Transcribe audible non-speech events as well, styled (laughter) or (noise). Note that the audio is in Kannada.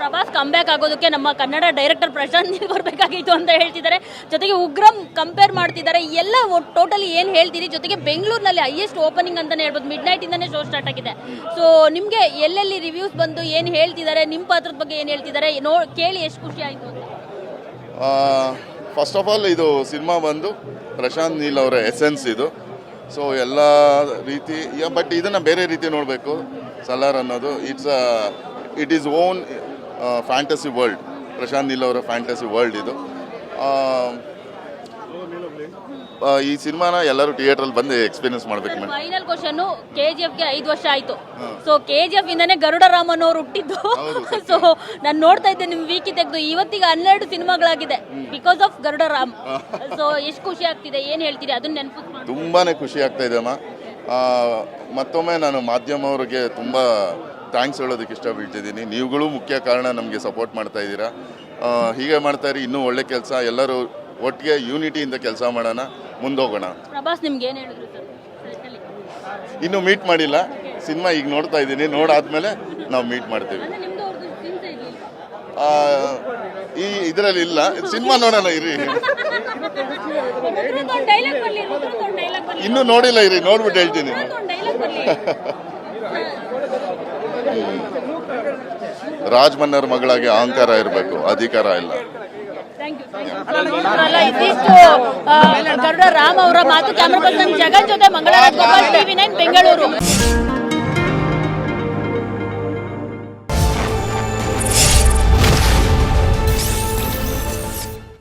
ಪ್ರಭಾಸ್ ಕಂಬ್ಯಾಕ್ ಆಗೋದಕ್ಕೆ ನಮ್ಮ ಕನ್ನಡ ಡೈರೆಕ್ಟರ್ ಪ್ರಶಾಂತ್ ನೀಲ್ ಬರಬೇಕಾಗಿತ್ತು ಅಂತ ಹೇಳ್ತಿದ್ದಾರೆ. ಜೊತೆಗೆ ಉಗ್ರಂ ಕಂಪೇರ್ ಮಾಡ್ತಿದ್ದಾರೆ. ಎಲ್ಲ ಟೋಟಲಿ ಏನು ಹೇಳ್ತೀರಿ? ಜೊತೆಗೆ ಬೆಂಗಳೂರಿನಲ್ಲಿ ಹೈಯೆಸ್ಟ್ ಓಪನಿಂಗ್ ಅಂತಾನೆ ಹೇಳ್ಬೋದು. ಮಿಡ್ ನೈಟ್ ಇಂದಾನೆ ಶೋ ಸ್ಟಾರ್ಟ್ ಆಗಿದೆ. ಸೊ ನಿಮಗೆ ಎಲ್ಲೆಲ್ಲಿ ರಿವ್ಯೂಸ್ ಬಂದು ಏನು ಹೇಳ್ತಿದ್ದಾರೆ? ನಿಮ್ಮ ಪಾತ್ರದ ಬಗ್ಗೆ ಏನು ಹೇಳ್ತಿದ್ದಾರೆ? ನೋ, ಕೇಳಿ ಎಷ್ಟು ಖುಷಿ ಆಯಿತು ಅಂತ. ಫಸ್ಟ್ ಆಫ್ ಆಲ್ ಇದು ಸಿನಿಮಾ ಬಂದು ಪ್ರಶಾಂತ್ ನೀಲ್ ಅವರ ಎಸೆನ್ಸ್ ಇದು. ಸೊ ಎಲ್ಲ ರೀತಿ ಬಟ್ ಇದನ್ನು ಬೇರೆ ರೀತಿ ನೋಡಬೇಕು. ಸಲಾರ್ ಅನ್ನೋದು. It's it is own fantasy world Prashanth Neel ಅವರ ಫ್ಯಾಂಟಸಿ ವರ್ಲ್ಡ್ ಇದು. ಈ ಸಿನಿಮಾನ ಎಲ್ಲರೂ ಥಿಯೇಟ್ರಲ್ಲಿ ಬಂದು ಎಕ್ಸ್ಪೀರಿಯನ್ಸ್ ಮಾಡ್ಬೇಕು madam. Final question K G ಎಫ್ಗೆ ಐದು ವರ್ಷ ಆಯ್ತು. ಸೊ ಕೆ ಜಿ ಎಫ್ ಇಂದಾನೆ ಗರುಡ ರಾಮನ್ ಅವರು ಹುಟ್ಟಿದ್ದು ಸೊ (laughs) ನಾನು ನೋಡ್ತಾ ಇದ್ದೆ ನಿಮ್ ವೀಕಿ ತೆಗೆದು. ಇವತ್ತಿಗೆ ಹನ್ನೆರಡು ಸಿನಿಮಾಗಳಾಗಿದೆ. Because of Garuda Ram. So ಎಷ್ಟು ಖುಷಿ ಆಗ್ತಿದೆ ಏನ್ ಹೇಳ್ತೀರಿ? ಅದನ್ನ ನೆನಪು ತುಂಬಾನೇ ಖುಷಿ ಆಗ್ತಾ ಇದೆ ಅಮ್ಮ. ಮತ್ತೊಮ್ಮೆ ನಾನು ಮಾಧ್ಯಮವ್ರಿಗೆ ತುಂಬ ಥ್ಯಾಂಕ್ಸ್ ಹೇಳೋದಕ್ಕೆ ಇಷ್ಟಪಡ್ತಿದ್ದೀನಿ. ನೀವುಗಳು ಮುಖ್ಯ ಕಾರಣ ನಮಗೆ ಸಪೋರ್ಟ್ ಮಾಡ್ತಾ ಇದ್ದೀರಾ. ಹೀಗೆ ಮಾಡ್ತಾ ಇರಿ ಇನ್ನೂ ಒಳ್ಳೆ ಕೆಲಸ. ಎಲ್ಲರೂ ಒಟ್ಟಿಗೆ ಯೂನಿಟಿಯಿಂದ ಕೆಲಸ ಮಾಡೋಣ. ಮುಂದೋಗೋಣ. ಪ್ರಭಾಸ್ ನಿಮ್ಗೆ ಏನು ಹೇಳಿದ್ರು ಇನ್ನೂ ಮೀಟ್ ಮಾಡಿಲ್ಲ. ಸಿನಿಮಾ ಈಗ ನೋಡ್ತಾ ಇದ್ದೀನಿ. ನೋಡಾದ್ಮೇಲೆ ನಾವು ಮೀಟ್ ಮಾಡ್ತೀವಿ. ಈ ಇದರಲ್ಲಿ ಇಲ್ಲ. ಸಿನಿಮಾ ನೋಡೋಣ ಇರಿ. ಇನ್ನೂ ನೋಡಿಲ್ಲ ಇರಿ. ನೋಡ್ಬಿಟ್ಟು ಹೇಳ್ತೀನಿ. (laughs) ರುದ್ರದ್ದು ಒಂದ್ ರಾಜ್ ಮನ್ನರ್ ಮಗಳಾಗಿ ಅಹಂಕಾರ ಇರಬೇಕು, ಅಧಿಕಾರ ಇಲ್ಲ. ಇದಿಷ್ಟು ಗರುಡ ರಾಮ್ ಅವರ ಮಾತು, ಕ್ಯಾಮ್ರಾ ಪರ್ಸನ್ ಜಗನ್ ಜೊತೆ ಮಂಗಳವಾರ ಟಿವಿ ನೈನ್, ಬೆಂಗಳೂರು.